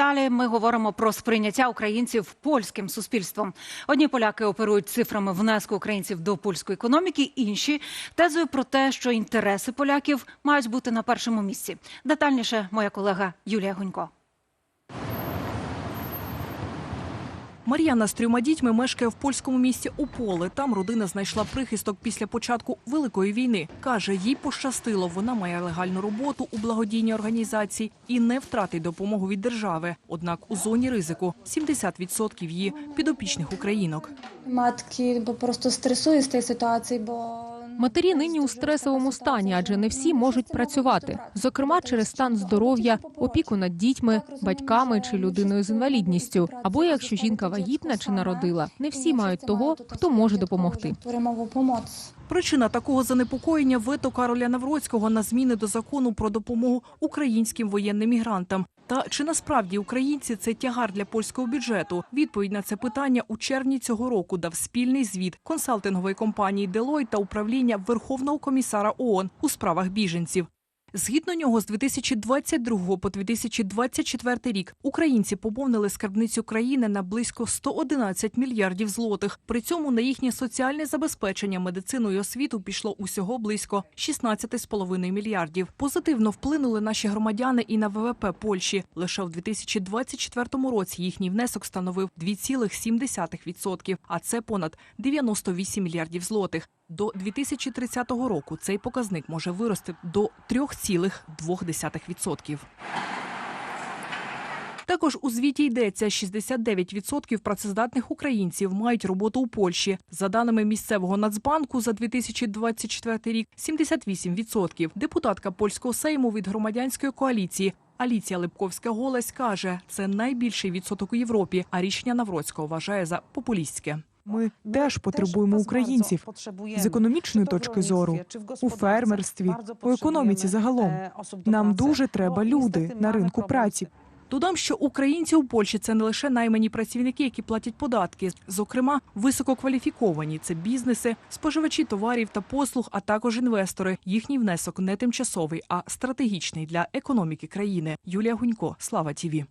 Далі ми говоримо про сприйняття українців польським суспільством. Одні поляки оперують цифрами внеску українців до польської економіки, інші тезою про те, що інтереси поляків мають бути на першому місці. Детальніше моя колега Юлія Гунько. Мар'яна з трьома дітьми мешкає в польському місті Уполе. Там родина знайшла прихисток після початку Великої війни. Каже, їй пощастило. Вона має легальну роботу у благодійній організації і не втратить допомогу від держави. Однак у зоні ризику 70% її підопічних українок. Матки просто стресують з цієї ситуації, бо Матері нині у стресовому стані, адже не всі можуть працювати, зокрема через стан здоров'я, опіку над дітьми, батьками чи людиною з інвалідністю, або якщо жінка вагітна чи народила, не всі мають того, хто може допомогти. Причина такого занепокоєння вето Кароля Навроцького на зміни до закону про допомогу українським воєнним мігрантам. Та чи насправді українці це тягар для польського бюджету? Відповідь на це питання у червні цього року дав спільний звіт консалтингової компанії Делой та управління Верховного комісара ООН у справах біженців. Згідно нього, з 2022 по 2024 рік українці поповнили скарбницю країни на близько 111 мільярдів злотих. При цьому на їхнє соціальне забезпечення, медицину і освіту пішло усього близько 16,5 мільярдів. Позитивно вплинули наші громадяни і на ВВП Польщі. Лише в 2024 році їхній внесок становив 2,7%, а це понад 98 мільярдів злотих. До 2030 року цей показник може вирости до 3,2%. Також у звіті йдеться, 69% працездатних українців мають роботу у Польщі. За даними місцевого нацбанку, за 2024 рік 78%. Депутатка польського сейму від громадянської коаліції Аліція Липковська-Голась каже, це найбільший відсоток у Європі, а рішення Навроцького вважає за популістське. Ми теж потребуємо українців з економічної точки зору, у фермерстві, у економіці загалом. Нам дуже треба люди на ринку праці. Додам, що українці у Польщі це не лише наймані працівники, які платять податки, зокрема висококваліфіковані це бізнеси, споживачі товарів та послуг, а також інвестори. Їхній внесок не тимчасовий, а стратегічний для економіки країни. Юлія Гунько, Слава Тіві.